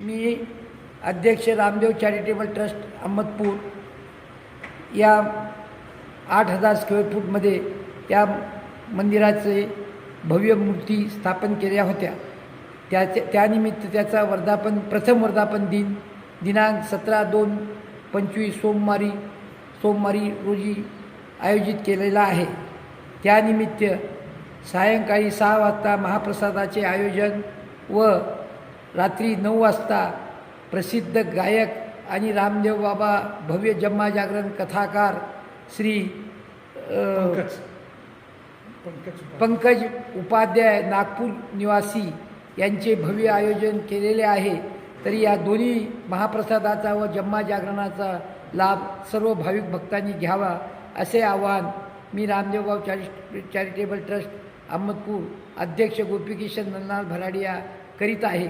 मी अध्यक्ष Ramdev charitable trust Ahmadpur या आठ हजार स्क्वेअर फूटमध्ये त्या मंदिराचे भव्य मूर्ती स्थापन केल्या होत्या. त्याचे त्यानिमित्त त्याचा वर्धापन प्रथम वर्धापन दिन दिनांक सतरा दोन पंचवीस सोमवारी सोमवारी रोजी आयोजित केलेला आहे. त्यानिमित्त सायंकाळी सहा वाजता महाप्रसादाचे आयोजन व रात्री नऊ वाजता प्रसिद्ध गायक आणि रामदेव बाबा भव्य जम्मा जागरण कथाकार श्री पंकज. उपाध्याय. नागपूर निवासी यांचे भव्य आयोजन केलेले आहे. तरी या दोन्ही महाप्रसादाचा व जम्मा जागरणाचा लाभ सर्व भाविक भक्तांनी घ्यावा असे आवाहन मी रामदेवबाब चॅरि चॅरिटेबल ट्रस्ट अहमदपूर अध्यक्ष गोपीकिशन नन्नाल भराडिया करीत आहे.